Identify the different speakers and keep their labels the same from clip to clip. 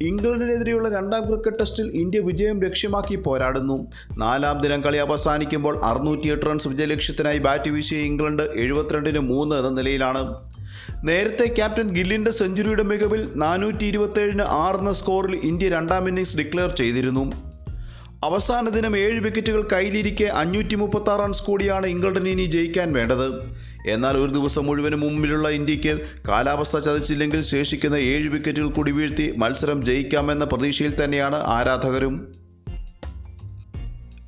Speaker 1: ഇംഗ്ലണ്ടിനെതിരെയുള്ള രണ്ടാം ക്രിക്കറ്റ് ടെസ്റ്റിൽ ഇന്ത്യ വിജയം ലക്ഷ്യമാക്കി പോരാടുന്നു. നാലാം ദിനം കളി അവസാനിക്കുമ്പോൾ അറുന്നൂറ്റിയെട്ട് റൺസ് വിജയലക്ഷ്യത്തിനായി ബാറ്റ് വീശിയ ഇംഗ്ലണ്ട് എഴുപത്തിരണ്ടിന് മൂന്ന് എന്ന നിലയിലാണ്. നേരത്തെ ക്യാപ്റ്റൻ ഗില്ലിന്റെ സെഞ്ചുറിയുടെ മികവിൽ നാനൂറ്റി ഇരുപത്തേഴിന് ആറ് എന്ന സ്കോറിൽ ഇന്ത്യ രണ്ടാം ഇന്നിംഗ്സ് ഡിക്ലെയർ ചെയ്തിരുന്നു. അവസാന ദിനം ഏഴ് വിക്കറ്റുകൾ കയ്യിലിരിക്കെ അഞ്ഞൂറ്റി മുപ്പത്തി ആറ് റൺസ് കൂടിയാണ് ഇംഗ്ലണ്ടിന് ഇനി ജയിക്കാൻ വേണ്ടത്. എന്നാൽ ഒരു ദിവസം മുഴുവനും മുമ്പിലുള്ള ഇന്ത്യയ്ക്ക് കാലാവസ്ഥ ചതിച്ചില്ലെങ്കിൽ ശേഷിക്കുന്ന ഏഴ് വിക്കറ്റുകൾ കൂടി വീഴ്ത്തി മത്സരം ജയിക്കാമെന്ന പ്രതീക്ഷയിൽ തന്നെയാണ് ആരാധകരും.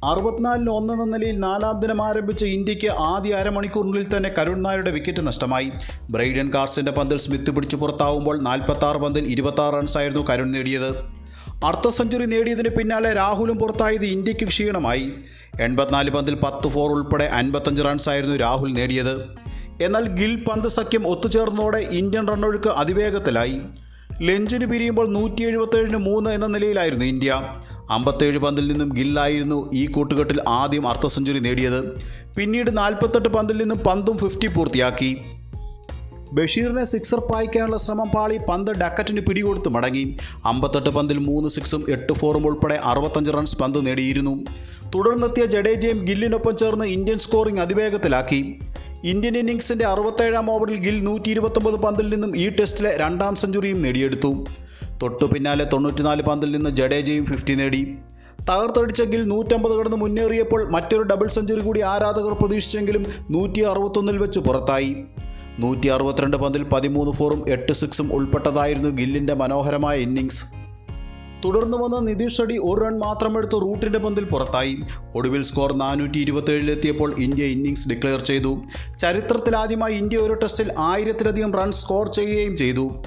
Speaker 1: അറുപത്തിനാലിന് ഒന്നെന്ന നിലയിൽ നാലാം ദിനം ആരംഭിച്ച ഇന്ത്യയ്ക്ക് ആദ്യ അരമണിക്കൂറിനുള്ളിൽ തന്നെ കരുൺ നായരുടെ വിക്കറ്റ് നഷ്ടമായി. ബ്രൈഡൻ കാർസിന്റെ പന്തിൽ സ്മിത്ത് പിടിച്ചു പുറത്താവുമ്പോൾ നാൽപ്പത്തി പന്തിൽ ഇരുപത്തി റൺസായിരുന്നു കരുൺ നേടിയത്. അർദ്ധ സെഞ്ചുറി നേടിയതിന് പിന്നാലെ രാഹുലും പുറത്തായത് ഇന്ത്യയ്ക്ക് ക്ഷീണമായി. എൺപത്തിനാല് പന്തിൽ പത്ത് ഫോർ ഉൾപ്പെടെ അൻപത്തഞ്ച് റൺസായിരുന്നു രാഹുൽ നേടിയത്. എന്നാൽ ഗിൽ പന്ത് സഖ്യം ഒത്തുചേർന്നതോടെ ഇന്ത്യൻ റണ്ണൊഴുക്ക് അതിവേഗത്തിലായി. ലഞ്ചിന് പിരിയുമ്പോൾ നൂറ്റി എഴുപത്തേഴിന് മൂന്ന് എന്ന നിലയിലായിരുന്നു ഇന്ത്യ. അമ്പത്തേഴ് പന്തിൽ നിന്നും ഗില്ലായിരുന്നു ഈ കൂട്ടുകെട്ടിൽ ആദ്യം അർദ്ധ സെഞ്ചുറി നേടിയത്. പിന്നീട് നാൽപ്പത്തെട്ട് പന്തിൽ നിന്നും പന്തും ഫിഫ്റ്റി പൂർത്തിയാക്കി. ബഷീറിനെ സിക്സർ പായിക്കാനുള്ള ശ്രമം പാളി. പന്ത് ഡക്കറ്റിന് പിടികൊടുത്ത് മടങ്ങി. അമ്പത്തെട്ട് പന്തിൽ മൂന്ന് സിക്സും എട്ട് ഫോറും ഉൾപ്പെടെ അറുപത്തഞ്ച് റൺസ് പന്ത് നേടിയിരുന്നു. തുടർന്നെത്തിയ ജഡേജയും ഗില്ലിനൊപ്പം ചേർന്ന് ഇന്ത്യൻ സ്കോറിംഗ് അതിവേഗത്തിലാക്കി. ഇന്ത്യൻ ഇന്നിംഗ്സിന്റെ അറുപത്തേഴാം ഓവറിൽ ഗിൽ നൂറ്റി ഇരുപത്തൊമ്പത് പന്തിൽ നിന്നും ഈ ടെസ്റ്റിലെ രണ്ടാം സെഞ്ചുറിയും നേടിയെടുത്തു. തൊട്ടു പിന്നാലെ തൊണ്ണൂറ്റിനാല് പന്തിൽ നിന്ന് ജഡേജയും ഫിഫ്റ്റി നേടി. തകർത്തടിച്ച ഗിൽ നൂറ്റമ്പത് കടന്ന് മുന്നേറിയപ്പോൾ മറ്റൊരു ഡബിൾ സെഞ്ചുറി കൂടി ആരാധകർ പ്രതീക്ഷിച്ചെങ്കിലും നൂറ്റി അറുപത്തൊന്നിൽ വെച്ച് പുറത്തായി. നൂറ്റി അറുപത്തിരണ്ട് പന്തിൽ പതിമൂന്ന് ഫോറും എട്ട് സിക്സും ഉൾപ്പെട്ടതായിരുന്നു ഗില്ലിന്റെ മനോഹരമായ ഇന്നിങ്സ് തുടർന്ന് വന്ന നിതീഷ് റെഡ്ഡി ഒരു റൺ മാത്രമെടുത്ത് റൂട്ടിന്റെ പന്തിൽ പുറത്തായി. ഒടുവിൽ സ്കോർ നാനൂറ്റി ഇരുപത്തേഴിലെത്തിയപ്പോൾ ഇന്ത്യ ഇന്നിങ്സ് ഡിക്ലെയർ ചെയ്തു. ചരിത്രത്തിലാദ്യമായി ഇന്ത്യ ഒരു ടെസ്റ്റിൽ ആയിരത്തിലധികം റൺ സ്കോർ ചെയ്യുകയും ചെയ്തു.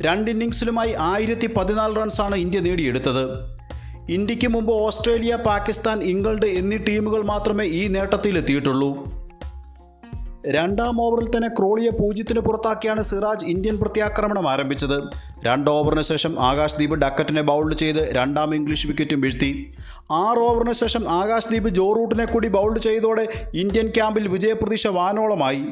Speaker 1: രണ്ട് ഇന്നിങ്സിലുമായി ആയിരത്തി പതിനാല് റൺസാണ് ഇന്ത്യ നേടിയെടുത്തത്. ഇന്ത്യയ്ക്ക് മുമ്പ് ഓസ്ട്രേലിയ പാകിസ്ഥാൻ ഇംഗ്ലണ്ട് എന്നീ ടീമുകൾ മാത്രമേ ഈ നേട്ടത്തിലെത്തിയിട്ടുള്ളൂ. രണ്ടാം ഓവറിൽ തന്നെ ക്രോളിയെ പൂജ്യത്തിന് പുറത്താക്കിയാണ് സിറാജ് ഇന്ത്യൻ പ്രത്യാക്രമണം ആരംഭിച്ചത്. രണ്ട് ഓവറിന് ശേഷം ആകാശ്ദീപ് ഡക്കറ്റിനെ ബൗൾഡ് ചെയ്ത് രണ്ടാം ഇംഗ്ലീഷ് വിക്കറ്റും വീഴ്ത്തി. ആറ് ഓവറിന് ശേഷം ആകാശ്ദീപ് ജോ റൂട്ടിനെ കൂടി ബൗൾഡ് ചെയ്തതോടെ ഇന്ത്യൻ ക്യാമ്പിൽ വിജയപ്രതീക്ഷ വാനോളമായി.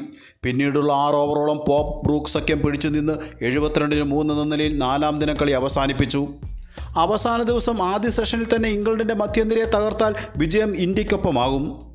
Speaker 1: പിന്നീടുള്ള ആറ് ഓവറോളം പോപ്പ് ബ്രൂക്ക് സഖ്യം പിടിച്ചു നിന്ന് എഴുപത്തിരണ്ടിന് മൂന്ന് എന്ന നിലയിൽ നാലാം ദിന കളി അവസാനിപ്പിച്ചു. അവസാന ദിവസം ആദ്യ സെഷനിൽ തന്നെ ഇംഗ്ലണ്ടിന്റെ മധ്യനിരയെ തകർത്താൽ വിജയം ഇന്ത്യക്കൊപ്പമാകും.